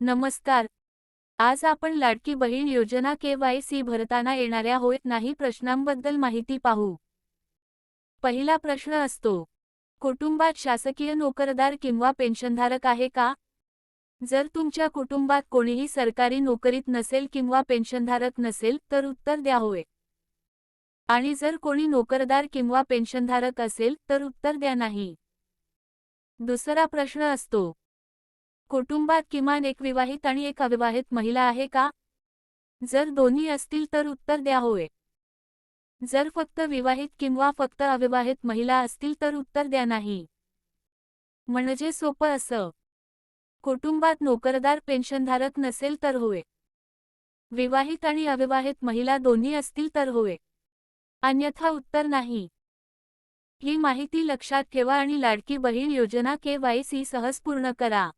नमस्कार. आज आपण लाडकी बहीण योजना के वाय सी भरताना येणाऱ्या होय नाही प्रश्नांबद्दल माहिती पाहू. पहिला प्रश्न असतो कुटुंबात शासकीय नोकरदार किंवा पेन्शनधारक आहे का? जर तुमच्या कुटुंबात कोणीही सरकारी नोकरीत नसेल किंवा पेन्शनधारक नसेल तर उत्तर द्या होय. आणि जर कोणी नोकरदार किंवा पेन्शनधारक असेल तर उत्तर द्या नाही. दुसरा प्रश्न असतो कुटुंबात किमान एक विवाहित आणि एक अविवाहित महिला आहे का? जर दोन्ही असतील तर उत्तर द्या होय. जर फक्त विवाहित किंवा फक्त अविवाहित महिला असतील तर उत्तर द्या नाही. म्हणजे सोपं असं. कुटुंबात नोकरदार पेन्शनधारक नसेल तर होय. विवाहित आणि अविवाहित महिला दोन्ही असतील तर होय. अन्यथा उत्तर नाही. ही माहिती लक्षात ठेवा आणि लाडकी बहीण योजना के वाय सी सहज पूर्ण करा.